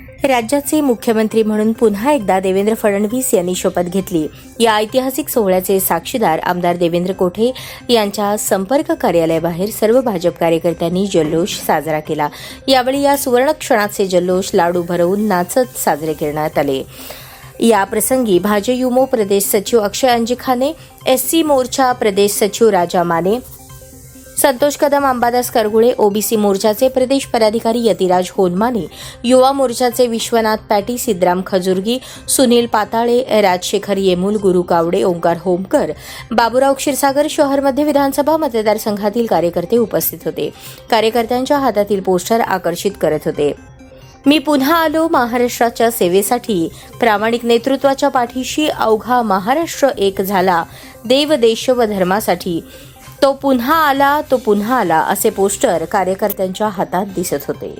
राज्याचे मुख्यमंत्री म्हणून पुन्हा एकदा देवेंद्र फडणवीस यांनी शपथ घेतली. या ऐतिहासिक सोहळ्याचे साक्षीदार आमदार देवेंद्र कोठे यांच्या संपर्क कार्यालयाबाहेर सर्व भाजप कार्यकर्त्यांनी जल्लोष साजरा केला. यावेळी या सुवर्ण क्षणाचे जल्लोष लाडू भरवून नाचत साजरे करण्यात आले. या प्रसंगी भाजयुमो प्रदेश सचिव अक्षय अंजिखाने एससी मोर्चा प्रदेश सचिव राजा माने संतोष कदम अंबादास करगुळे ओबीसी मोर्चाचे प्रदेश पदाधिकारी यतिराज होनमाने युवा मोर्चाचे विश्वनाथ पॅटी सिद्राम खजुर्गी सुनील पाताळे राजशेखर येमूल गुरु कावडे ओंकार होमकर बाबुराव क्षीरसागर शहरमध्ये विधानसभा मतदारसंघातील कार्यकर्ते उपस्थित होते. कार्यकर्त्यांच्या हातातील पोस्टर आकर्षित करत होते. मी पुन्हा आलो महाराष्ट्राच्या सेवेसाठी. प्रामाणिक नेतृत्वाच्या पाठीशी अवघा महाराष्ट्र एक झाला. देव देश व धर्मासाठी. तो पुन्हा आला तो पुन्हा आला असे पोस्टर कार्यकर्त्यांच्या हातात दिसत होते.